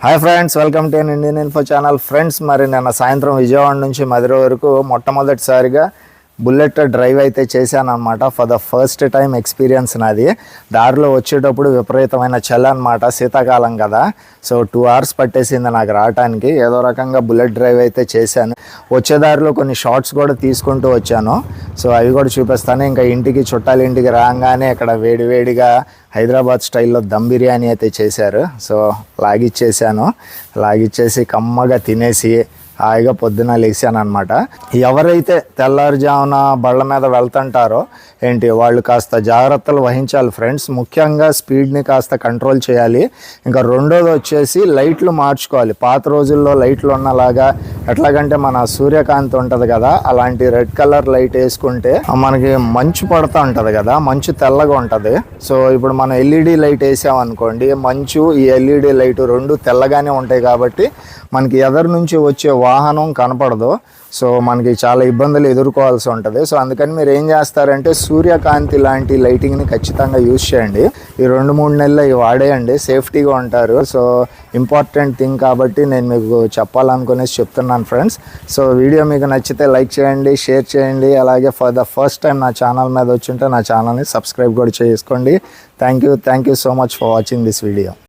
Hi friends welcome to Indian info channel friends మరి నిన్న సాయంత్రం విజయవాడ నుంచి మధుర వరకు మొట్టమొదటిసారిగా బుల్లెట్ డ్రైవ్ అయితే చేశాను అనమాట for the first time experience నాది. దారిలో వచ్చేటప్పుడు విపరీతమైన చల్ల అనమాట శీతాకాలం కదా. సో టూ అవర్స్ పట్టేసింది నాకు రావడానికి ఏదో రకంగా బుల్లెట్ డ్రైవ్ అయితే చేశాను. వచ్చే దారిలో కొన్ని షార్ట్స్ కూడా తీసుకుంటూ వచ్చాను. సో అవి కూడా చూపిస్తాను. ఇంకా ఇంటికి చుట్టాల ఇంటికి రాగానే ఇక్కడ వేడివేడిగా హైదరాబాద్ స్టైల్లో దమ్ బిర్యానీ అయితే చేశారు. సో లాగిచ్చేసాను. లాగిచ్చేసి కమ్మగా తినేసి హాయిగా పొద్దున లేచాను అనమాట ఎవరైతే తెల్లారుజామున బళ్ళ మీద వెళ్తుంటారో ఏంటి వాళ్ళు కాస్త జాగ్రత్తలు వహించాలి ఫ్రెండ్స్. ముఖ్యంగా స్పీడ్ని కాస్త కంట్రోల్ చేయాలి. ఇంకా రెండోది వచ్చేసి లైట్లు మార్చుకోవాలి. పాత రోజుల్లో లైట్లు ఉన్నలాగా ఎట్లాగంటే మన సూర్యకాంతి ఉంటుంది కదా అలాంటి రెడ్ కలర్ లైట్ వేసుకుంటే మనకి మంచు పడుతూ ఉంటుంది కదా మంచు తెల్లగా ఉంటుంది. సో ఇప్పుడు మనం ఎల్ఈడి లైట్ వేసామనుకోండి మంచు ఈ ఎల్ఈడి లైట్ రెండు తెల్లగానే ఉంటాయి కాబట్టి మనకి ఎదరు నుంచి వచ్చే వాహనం కనపడదు. సో మనకి చాలా ఇబ్బందులు ఎదుర్కోవాల్సి ఉంటుంది. సో అందుకని మీరు ఏం చేస్తారంటే సూర్యకాంతి లాంటి లైటింగ్ని ఖచ్చితంగా యూజ్ చేయండి. ఈ రెండు మూడు నెలలు ఇవి వాడేయండి. సేఫ్టీగా ఉంటారు. సో ఇంపార్టెంట్ థింగ్ కాబట్టి నేను మీకు చెప్పాలనుకునేసి చెప్తున్నాను ఫ్రెండ్స్. సో వీడియో మీకు నచ్చితే లైక్ చేయండి షేర్ చేయండి. అలాగే ఫర్ ద ఫస్ట్ టైం నా ఛానల్ మీద వచ్చి ఉంటే నా ఛానల్ని సబ్స్క్రైబ్ కూడా చేసుకోండి. Thank you. Thank you so much for watching this video.